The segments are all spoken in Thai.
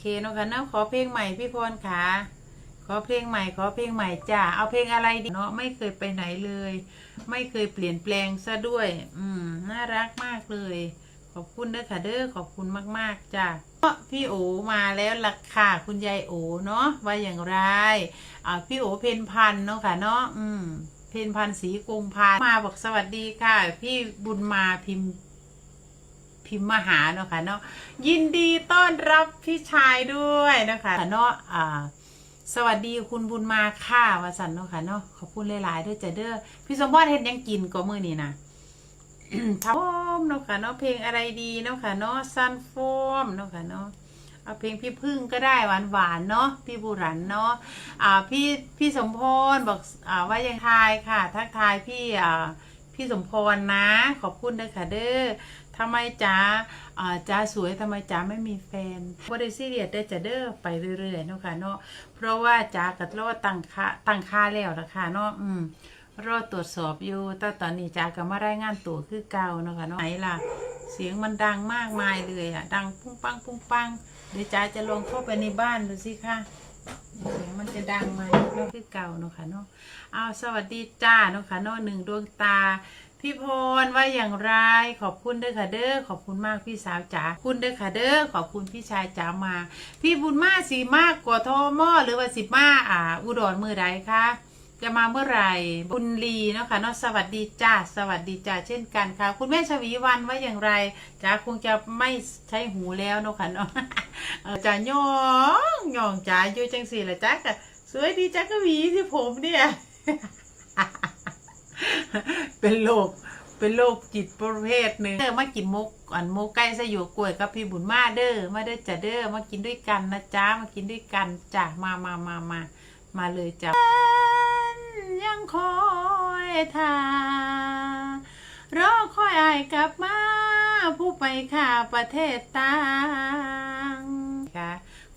เคเนาะค่ะเนาะขอเพลงใหม่พี่พรค่ะ ขอเพลงใหม่ ขอเพลงใหม่จ้าเอาเพลงอะไรดีเนาะไม่เคยไปไหนเลย ไม่เคยเปลี่ยนแปลงซะด้วย อืมน่ารักมากเลย ขอบคุณเด้อค่ะเด้อขอบคุณมากๆจ้าพี่โอมาแล้วล่ะค่ะคุณยายโอเนาะว่าอย่างไรอ่าพี่โอเพนพันเนาะค่ะเนาะอืมเพนพันสีกรุงพันมาบอกสวัสดีค่ะ พี่บุญมาพิมพ์ พิมพ์มาหาเนาะค่ะเนาะยินดีต้อนรับพี่ชายด้วยนะคะเนาะอ่าสวัสดีคุณบุญมาค่ะวาสันเนาะค่ะเนาะขอบคุณหลายๆด้วยจ้ะเด้อพี่สมพรเฮ็ดหยังกินก็มือนี้นะทำมเนาะค่ะเนาะเพลงอะไรดีเนาะค่ะเนาะซันโฟมเนาะค่ะเนาะเอาเพลงพี่พึ่งก็ได้หวานหวานเนาะพี่บุรันเนาะอ่าพี่พี่สมพรบอกอ่าว่ายังทายค่ะ ทักทายพี่อ่าพี่สมพรนะ ขอบคุณเด้อค่ะเด้อ ทำไมจ๋าอ่าจ๋าสวยทำไมจ๋าไม่มีแฟนบ่ได้ซีเรียสได้จะเด้อไปเรื่อยๆเนาะค่ะเนาะเพราะว่าจ๋ากัดรอดตั้งค่าตั้งค่าแล้วละค่ะเนาะอืมรอดตรวจสอบอยู่แต่ตอนนี้จาก็มารายงานตัวคือเก่าเนาะค่ะเนาะไหนล่ะ เสียงมันดังมากมายเลยอะ ดังปุ้งปังปุ้งปังเดี๋ยวจ้าจะลองเข้าไปในบ้านดูสิค่ะเสียงมันจะดังไหมเนาะคือเก่าเนาะค่ะเนาะอ้าสวัสดีจ้าเนาะค่ะเนาะหนึ่งดวงตา พี่พรว่าอย่างไรขอบคุณเด้อค่ะเด้อขอบคุณมากพี่สาวจ๋าขอบคุณเด้อค่ะเด้อขอบคุณพี่ชายจ๋ามา พี่บุญมาสีมากกว่าโทมอหรือว่าสิบมาอ่า อุดรมือใดคะจะมาเมื่อไหร่บุญลีเนาะค่ะเนาะสวัสดีจ้าสวัสดีจ้าเช่นกันค่ะ คุณแม่ชวีวันว่าอย่างไรจ้าคงจะไม่ใช้หูแล้วเนาะค่ะเนาะจ้าย่องย่องจ้าอยู่จังสี่ละจ้าก็สวยดีจ้าก็วีที่ผมเนี่ย เป็นโรคเป็นโรคจิตประเภทหนึ่งเด้อมากินมกอันมกไก่สยกล้วยกับพี่บุญมาเด้อมาเด้อจ้าเด้อมากินด้วยกันนะจ้ามากินด้วยกันจ้ามามามามามาเลยจ้ายังคอยทารอคอยอายกลับมา ผู้ไปข่าประเทศต่างค่ะ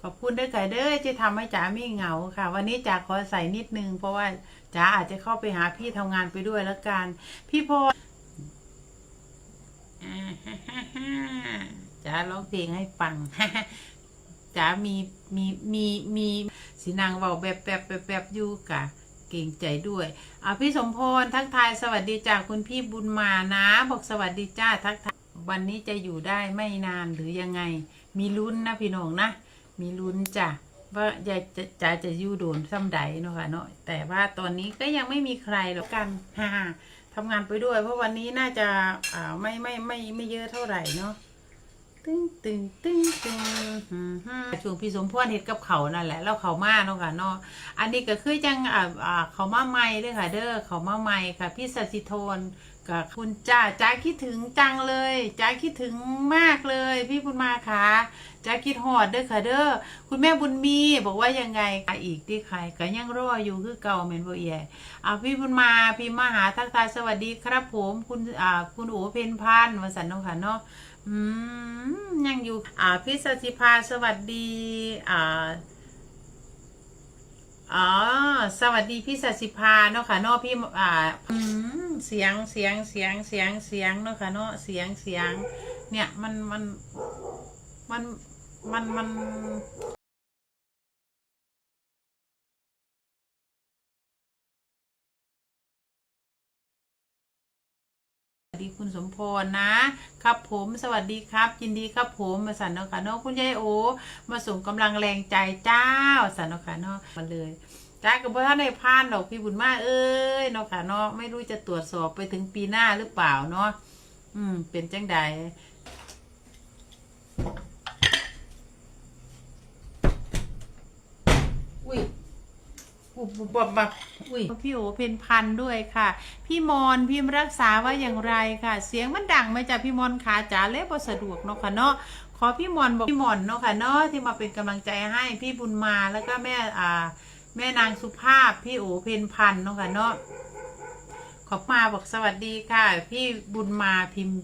ขอบคุณด้วยไก่เด้อที่ทำให้จ๋าไม่เหงาค่ะ วันนี้จ๋าขอใส่นิดนึง เพราะว่าจ๋าอาจจะเข้าไปหาพี่ทำงานไปด้วยแล้วกัน พี่พรจ๋าร้องเพลงให้ฟังจ๋ามีมีมีมีสีนางเบาแบบแบบแบบแบบอยู่กะเก่งใจด้วยอ่าพี่สมพรทักทายสวัสดีจากคุณพี่บุญมานะ บอกสวัสดีจ้าทักทายวันนี้จะอยู่ได้ไม่นานหรือยังไง มีลุ้นนะพี่น้องนะ มีลุ้นจ้ะว่ายายจะจ๋าจะยู่โดนซ้ำใดเนาะค่ะเนาะแต่ว่าตอนนี้ก็ยังไม่มีใครหรอกกันฮ่าทำงานไปด้วย เพราะวันนี้น่าจะอ่าไม่ไม่ไม่ไม่เยอะเท่าไหร่เนาะตึ้งตึ้งตึ้งตึ้งฮะช่วงพี่สมพรเฮ็ดกับเขานั่นแหละแล้วเขามาเนาะค่ะเนาะอันนี้ก็คือจังอ่าอ่าเขามาใหม่เด้อค่ะ เด้อเขามาใหม่ค่ะ พี่สัสิโทน กับคุณจ้าจ้าคิดถึงจังเลยจ้าคิดถึงมากเลย พี่บุญมาค่ะจ้าคิดฮอดเด้อค่ะเด้อคุณแม่บุญมีบอกว่ายังไงอีกที่ใครก็ยังรออยู่คือเก่าแม่นบ่เอียอ่าพี่บุญมาพี่มาหาทักทายสวัสดีครับผมคุณอ่าคุณโอเพนพันธ์วสันต์เนาะค่ะเนาะอืมยังอยู่อ่าพี่สติภาสวัสดีอ่า อ๋อ สวัสดีพี่สติพาเนาะค่ะเนาะพี่อ่าเสียงเสียงเสียงเสียงเสียงเนาะค่ะเนาะเสียงเสียง เนี่ยมันมันมันมันมัน ดีคุณสมพรนะ ครับผมสวัสดีครับ ยินดีครับผมมาสันเนาะค่ะเนาะคุณยายโอ มาส่งกำลังแรงใจเจ้าสันเนาะค่ะเนาะมาเลยจ้ากับพ่อท่านในพานหรอกพี่บุญมาเอ้ยเนาะค่ะเนาะไม่รู้จะตรวจสอบไปถึงปีหน้าหรือเปล่าเนาะอืมเป็นจังใดอุ้ยุบอุบบับบับอุ้ยพี่โอเป็นพันด้วยค่ะ พี่มอนพิมพ์รักษาว่าอย่างไรค่ะ เสียงมันดังไหมจ๊ะพี่มอนขาจ๋าเล็บสะดวกเนาะค่ะเนาะขอพี่มอนบอกพี่มอนเนาะค่ะเนาะที่มาเป็นกำลังใจให้พี่บุญมาแล้วก็แม่อ่า แม่นางสุภาพพี่โอเพนพันเนาะค่ะเนาะขอบมาบอกสวัสดีค่ะ พี่บุญมาพิมพ์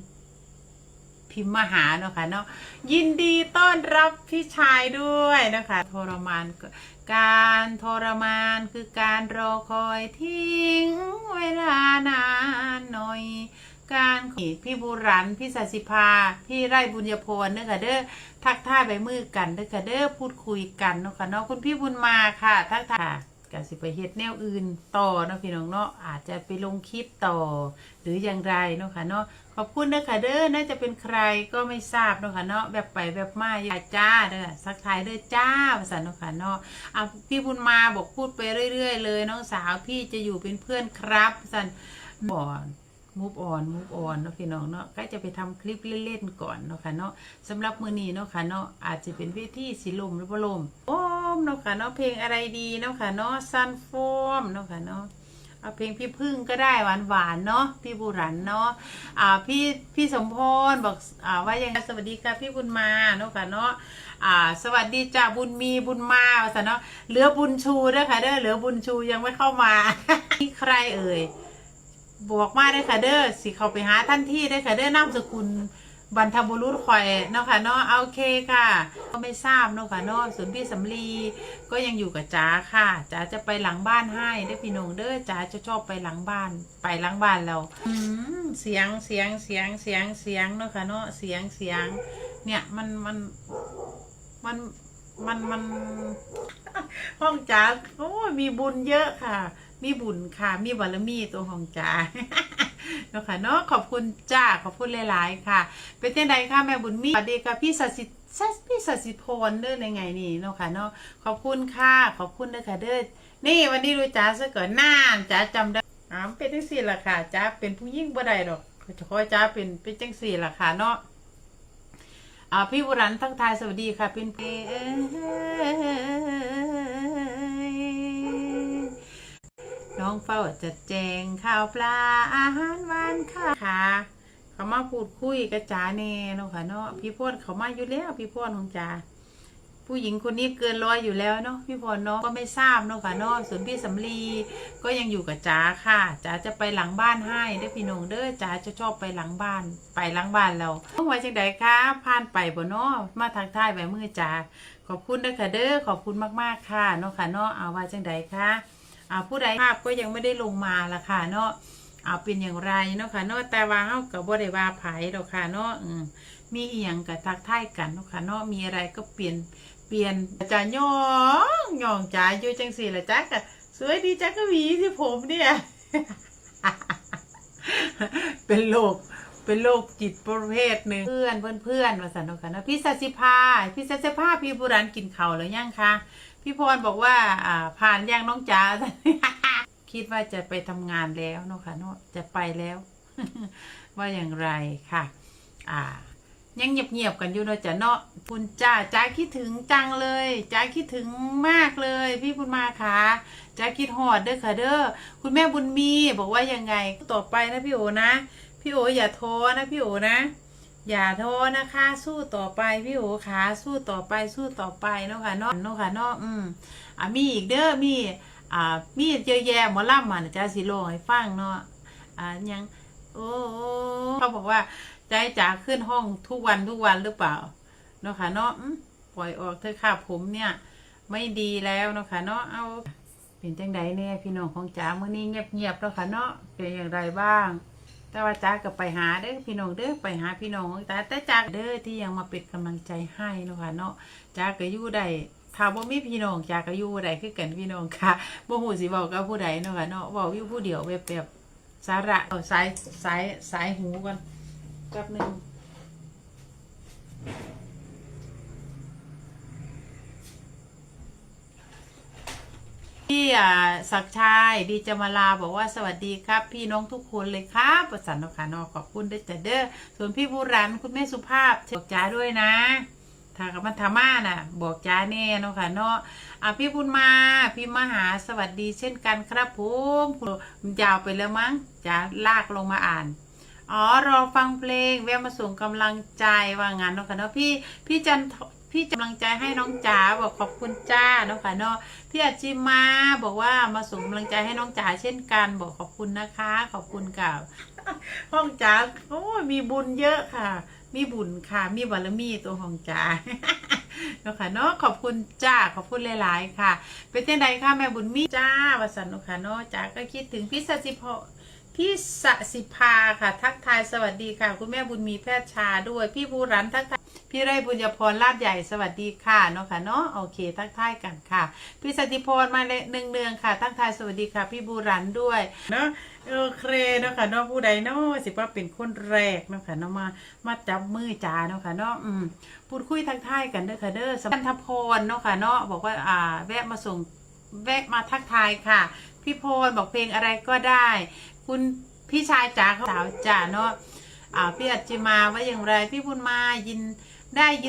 พิมพ์มาหาเนาะค่ะเนาะยินดีต้อนรับพี่ชายด้วยนะคะ ทรมานก็การทรมานคือการรอคอยทิ้งเวลานานหน่อย การพี่บุรันพี่สัสิภา พี่ไร่บุญญพลเด้อค่ะเด้อทักทายใบมือกันเด้อค่ะเด้อพูดคุยกันเนาะค่ะเนาะคุณพี่บุญมาค่ะ ทักทาย กสิไปเฮ็ดแนวอื่นต่อเนาะพี่น้องเนาะอาจจะไปลงคลิปต่อ หรืออย่างไรเนาะค่ะเนาะขอบคุณนะคะเด้อน่าจะเป็นใครก็ไม่ทราบเนาะค่ะเนาะแบบไปแบบมาอย่าจ้าเด้อสักทายเด้อจ้าภาษาเนาะค่ะเนาะอะพี่บุญมาบอกพูดไปเรื่อย ๆ เลยน้องสาวพี่จะอยู่เป็นเพื่อนครับสันบอก มูฟออนมูฟออนเนาะพี่น้องเนาะก็จะไปทำคลิปเล่นๆก่อนเนาะค่ะเนาะสำหรับมือนี้เนาะค่ะเนาะอาจจะเป็นเวทีสิลมหรือบ่ลมโอ้มเนาะค่ะเนาะเพลงอะไรดีเนาะค่ะเนาะซันฟอมเนาะค่ะเนาะเอาเพลงพี่พึ่งก็ได้หวานหวานๆเนาะพี่บุรันเนาะอ่าพี่พี่สมพรบอกอ่าว่ายังไงสวัสดีค่ะพี่บุญมาเนาะค่ะเนาะอ่า สวัสดีจ้าบุญมีบุญมาว่าซะเนาะเหลือบุญชูด้อค่ะเด้อเหลือบุญชูยังไม่เข้ามานี่ใครเอ่ย บอกมาได้ค่ะเด้อสิเขาไปหาท่านที่ได้ค่ะเด้อนามสกุลบรรทบุรุษคอยเนาะค่ะเนาะเอาโอเคค่ะ ก็ไม่ทราบเนาะค่ะเนาะส่วนพี่สำลีก็ยังอยู่กับจ๋าค่ะจ๋าจะไปหลังบ้านให้ได้พี่นงเด้อจ๋าจะชอบไปหลังบ้าน ไปหลังบ้านเราอืมเสียงเสียงเสียงเสียงเสียงเนาะค่ะเนาะเสียงเสียง เนี่ยมันมันมันมันมันห้องจ๋าโอ้ยมีบุญเยอะค่ะ มีบุญค่ะ มีบารมีตัวของจ๋าเนาะค่ะเนาะขอบคุณจ้าขอบคุณหลาย ๆ ค่ะ เป็นยังไงค่ะแม่บุญมีสวัสดีค่ะพี่สัสิสัสพี่สัสิพรเด้อในไงนี่เนาะค่ะเนาะขอบคุณค่ะขอบคุณเด้อค่ะเด้อนี่วันนี้รู้จ๋าซะก่อนหน้าจ๋าจำได้อ้าวเป็นจังสี่ล่ะค่ะจ๋าเป็นผู้ยิ่งบ่ได้ดอกเฉพาะจ๋าเป็นเป็นจังสี่ล่ะค่ะเนาะอ่าพี่บุรันทักทายสวัสดีค่ะเป็นเพ น้องเฝ้าจัดแจงข้าวปลาอาหารหวานค่ะค่ะเขามาพูดคุยกับจ๋าเน่เนาะค่ะเนาะพี่พรเขามาอยู่แล้วพี่พรของจ๋าผู้หญิงคนนี้เกินร้อยอยู่แล้วเนาะพี่พรเนาะก็ไม่ทราบเนาะค่ะเนาะส่วนพี่สำลีก็ยังอยู่กับจ๋าค่ะจ๋าจะไปหลังบ้านให้เด้อพี่นงเด้อจ๋าจะชอบไปหลังบ้าน ไปหลังบ้านเราต้องไว้จังใดคะผ่านไปบ่เนาะมาทักทายแบบมือจ๋าขอบคุณเด้อค่ะเด้อขอบคุณมากๆค่ะเนาะค่ะเนาะเอาไว้จังใดคะ อ่าผู้ใดภาพก็ยังไม่ได้ลงมาละค่ะเนาะเอาเป็นอย่างไรเนาะค่ะเนาะแต่ว่าเฮาก็บ่ได้ว่าไผดอกค่ะเนาะอืมมีอีหยังก็ทักทายกันเนาะค่ะเนาะมีอะไรก็เปลี่ยนเปลี่ยนจ้าย่องย่องจ๋าอยู่จังสี่ละจ้าก็สวยดีจ้าก็หวีที่ผมเนี่ยเป็นโรคเป็นโรคจิตประเภทหนึ่งเพื่อนเพื่อนเพื่อนมาสันนกันนะพี่สัสิภาพี่สัสิภาพี่บุรันกินเข่าแล้วยังคะ พี่พรบอกว่า อ่า ผ่านยังน้องจ๋า คิดว่าจะไปทำงานแล้วเนาะค่ะเนาะจะไปแล้ว ว่าอย่างไรค่ะ อ่า ยังเงียบๆกันอยู่เนาะจ้ะเนาะคุณจ้าจ้าคิดถึงจังเลยจ้าคิดถึงมากเลย พี่บุญมาค่ะจ้าคิดหอดเด้อค่ะเด้อคุณแม่บุญมีบอกว่ายังไงต่อไปนะพี่โอนะพี่โออย่าท้อนะพี่โอนะ อย่าท้อนะคะ สู้ต่อไปพี่โอขาสู้ต่อไปสู้ต่อไปเนาะค่ะเนาะเนาะค่ะเนาะอืมอะมีอีกเด้อมีอ่ามีเยอะแยะหมอล่ำมันจ้าสิโลให้ฟังเนาะอ่ายังโอ้เขาบอกว่าใจจ๋าขึ้นห้องทุกวันทุกวันหรือเปล่าเนาะค่ะเนาะปล่อยออกเถอะค่ะผมเนี่ย ไม่ดีแล้วเนาะค่ะเนาะเอาเป็นจังใดเนี่ยพี่น้องของจ๋าเมื้อนี้เงียบๆแล้วค่ะเนาะเป็นอย่างไรบ้าง แต่ว่าจ้าก็ไปหาเด้อพี่น้องเด้อไปหาพี่น้องของจ้าแต่จ้าเด้อที่ยังมาเป็นกำลังใจให้เนาะคะเนาะจ้าก็อยู่ได้ถ้าบ่มีพี่น้องจ้าก็อยู่ได้คือกันพี่น้องค่ะบ่หูสิบอกกับผู้ใดเนาะค่ะเนาะบอกอยู่ผู้เดียวแบบแบบสาระเอาสายสายสายหูก่อนแป๊บหนึง พี่อ่าศักชัยดีจมาลาบอกว่าสวัสดีครับ พี่น้องทุกคนเลยครับประสันนคานอขอบคุณด้วยจ้ะเด้อส่วนพี่บุรันคุณแม่สุภาพบอกจ้าด้วยนะถ้ากับมันธมาน่ะ บอกจ้าแน่เนาะค่ะเนาะอะพี่บุญมาพี่มหาสวัสดีเช่นกันครับผมมันยาวไปแล้วมั้งจะลากลงมาอ่านอ๋อรอฟังเพลงแวะมาส่งกำลังใจว่างานเนาะค่ะเนาะพี่พี่จัน พี่กำลังใจให้น้องจ๋าบอกขอบคุณจ้าเนาะค่ะเนาะพี่อาจิมาบอกว่ามาส่งกำลังใจให้น้องจ๋าเช่นกันบอกขอบคุณนะคะ ขอบคุณกับห้องจ๋าโอ้มีบุญเยอะค่ะ มีบุญค่ะ มีบารมีตัวของจ๋าเนาะค่ะเนาะขอบคุณจ้าขอบคุณหลายๆค่ะ เป็นยังไงคะแม่บุญมีจ้าวสันเนาะค่ะเนาะจ๋าก็คิดถึงพี่สัสิพพี่สสิภาค่ะ ทักทายสวัสดีค่ะ คุณแม่บุญมีแพทย์ชาด้วย พี่บูรันทักทาย พี่ไรบุญญพรลาดใหญ่สวัสดีค่ะเนาะค่ะเนาะโอเคทักทายกันค่ะ พี่สติพรมาเลยเนืองๆค่ะ ทักทายสวัสดีค่ะ พี่บูรันด้วยเนาะโอเคเนาะค่ะเนาะผู้ใดเนาะสิว่าเป็นคนแรกเนาะค่ะเนาะมามาจับมือจาเนาะค่ะเนาะอืมพูดคุยทักทายกันเด้อค่ะเด้อสันทพรเนาะค่ะเนาะบอกว่าอ่าแวะมาส่งแวะมาทักทายค่ะ พี่พลบอกเพลงอะไรก็ได้ คุณพี่ชายจ๋าเขาสาวจ๋าเนาะอ่าพี่อัจจิมาว่าอย่างไรพี่บุญมายิน ได้ยิน